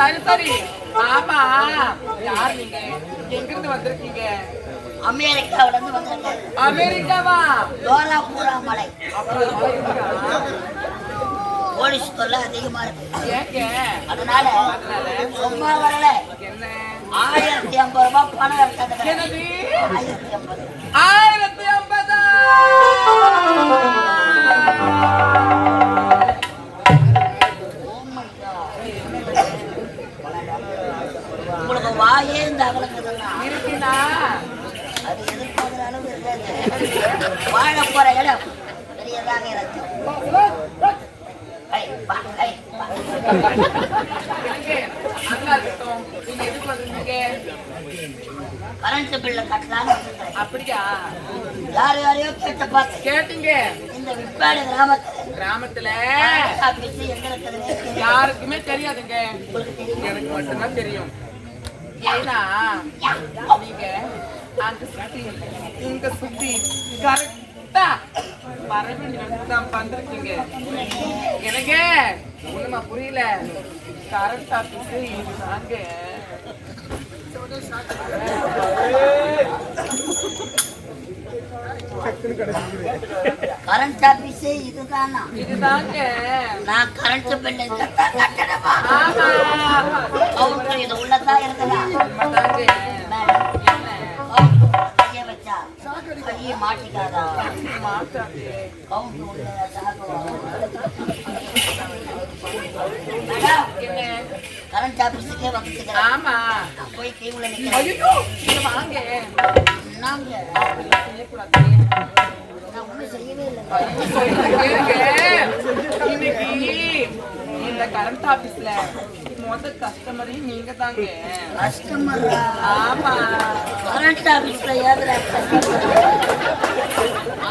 சரி சரி. ஆமா யார் நீங்க? எங்க இருந்து வந்திருக்கீங்க? அமெரிக்காவில இருந்து வந்திருக்கேன் அமெரிக்காவா மலை? போலீஸ் தொல்லை அதிகமா இருக்கு. அதனால சும்மா வரல. என்ன? ஆயிரத்தி ஐம்பது ரூபாய் பணம் ஐம்பது. ஆயிரத்தி ஐம்பதா? உங்களுக்கு வாயே இந்த அகலங்கிறதெல்லாம் இருக்குதா? அது எதிர்பார்க்குற அளவு இருக்காது வாழ போற இடம். பெரியதாக இருக்கும் கரண்ட் பில்ல கட்டலான்னு அப்படியா? யார் யாரையோ கேட்ட பார்த்து. கேட்டீங்க. இந்த விற்பாடு கிராமத்துல. கிராமத்துல? எங்களுக்கு யாருக்குமே தெரியாதுங்க. எனக்கு மட்டும்தான் தெரியும். ஏன்னா நீங்க அந்த சுத்தி இந்த சுத்தி கரெக்டா மரபின் பண்றீங்க எனக்கு ஒண்ணுமா புரியல கரெக்டா சுத்தி நாங்க கிடைச்சிருக்கு கரண்ட் ஆபீஸ் இதுதானா? இதுதாங்க. நான் கரண்ட் பில் கட்டணுமா? கவுண்டர் இது உள்ளதான் இருக்குதா? மாட்டிக்காதா? கரண்ட் ஆபீஸுக்கே வந்துக்கிறேன் ஆமா. போய் தீவுல நிக்கிறேன். வாங்க. என்னங்க? செய்யவே இல்லை. இன்னைக்கு இந்த கரண்ட் ஆபீஸ்ல மொத கஸ்டமரே நீங்க தாங்க. கஸ்டமர் ஆமா. கரண்ட் ஆபீஸ்ல ஏதுல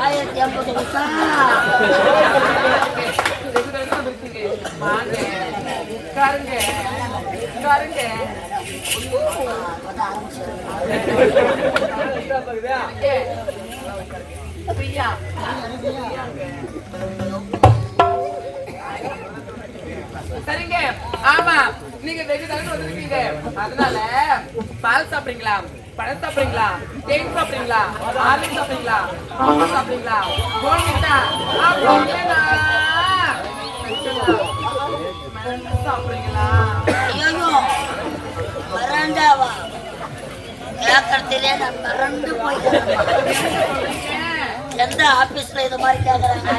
ஆயிரத்தி ஐம்பது வருஷம். வாங்க. உட்காருங்க. உட்காருங்க. சரிங்க. ஆமா நீங்க வெகு தடவை வந்திருக்கீங்க. அதனால பால் சாப்பிடுறீங்களா? பழம் சாப்பிடுறீங்களா? தேன் சாப்பிடுறீங்களா? ஆரஞ்சு சாப்பிடுறீங்களா? சாப்பிடுறீங்களா? போனீங்களா அப்படின்னா சாப்பிடுறீங்களா மறந்தாவா கேட்கறதுலே நான் மறந்து போயிட்டேன். எந்த ஆபீஸ்ல இது மாதிரி கேக்குறாங்க?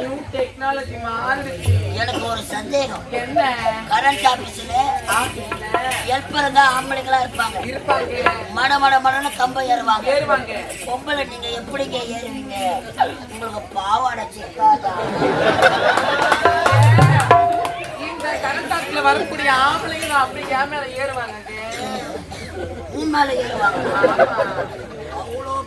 நியூ டெக்னாலஜி மாறிடுச்சு. எனக்கு ஒரு சந்தேகம். என்ன? கரண்ட் ஆபீஸ்ல? ஹெல்ப்பருங்க ஆம்பளைங்களா இருப்பாங்க. இருப்பாங்க. மட மட மடன்னு கம்பம் ஏறுவாங்க. ஏறுவாங்க. பொம்பளை நீங்க எப்படிங்க ஏறுவீங்க? உங்களுக்கு பாவாடை சிக்காதா இந்த வரக்கூடிய ஆம்பளைங்க அப்படி ஏன் மேல ஏறுவாங்க உன் மேல ஏறுவாங்க.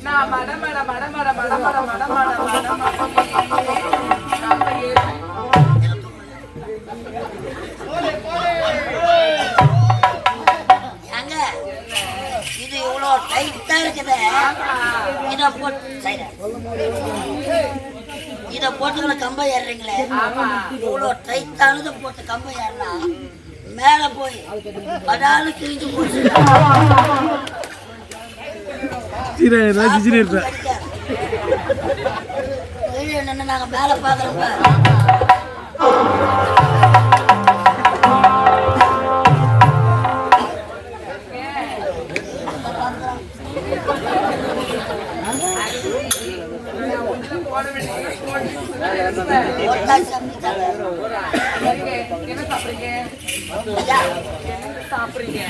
நான் மடமட மடமட மடமட மடமட மடமட இது இவ்வளோ டைட்டா இருக்குது இதை போட்டு இதை போட்டுக்கிற கம்ப ஏறுறீங்களே இவ்வளோ டைட்டானதை போட்டு கம்ப ஏறலாம் மேலே போய் படாலும் கிழிஞ்சு போச்சு ரசிக்கிறாரு ரசிச்சுட்டு இருப்பேன் நாங்கள் மேலே பார்க்குறோம் சாப்பிடுறீங்க?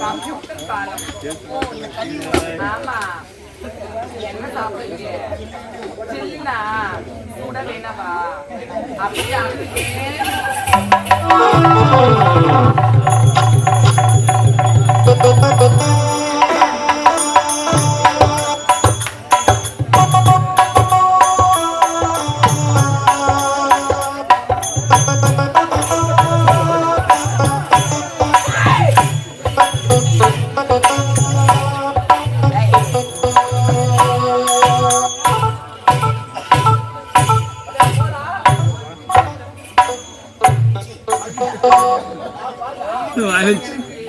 கம்ப்யூட்டர் காலம் ஆமா என்ன சாப்பிடுறீங்க சில்லுனா கூட வேணாவா அப்படியே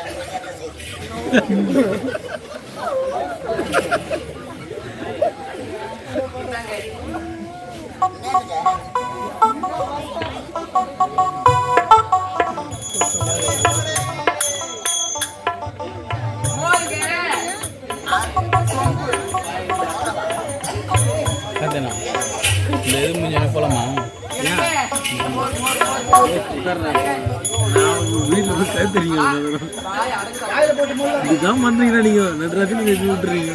அதான் உங்களுக்கு என்ன செய்யுது? இந்தாங்க. வீட்டில் போய் சேர்த்துறீங்க வாய் அடைச்சு இதுதான் பண்றீங்களா நீங்க? நடுராத்திரி நீங்க எப்படி விட்டுறீங்க?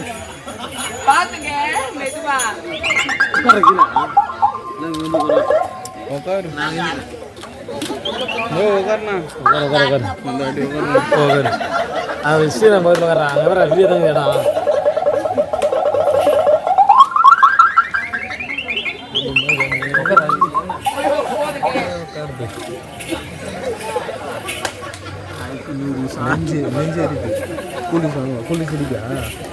பாத்துங்க மெதுவா. உட்காரு. உட்காரு உட்காரு உட்காரு. அங்கே ஃப்ரீயாக தாங்க இடம்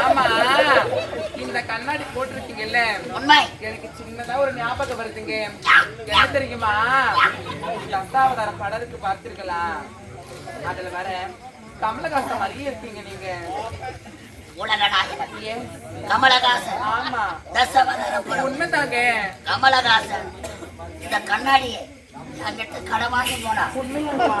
ஆமா. இந்த கண்ணாடி போட்டிருக்கீங்கல்ல? எனக்கு சின்னதா ஒரு ஞாபகம் வருதுங்க. என்ன தெரியுமா? தசாவதார படம் இருக்கு பார்த்திருக்கலாம். அதுல வர கமலஹாசன் மாதிரியே இருக்கீங்க நீங்க. கமலஹாசன். ஆமா. தசவதாரபுரம் உண்மைதாங்க. கமலஹாசன். இந்த கண்ணாடியை அங்கிட்டு கடமாட்டி போனா உண்மையாமா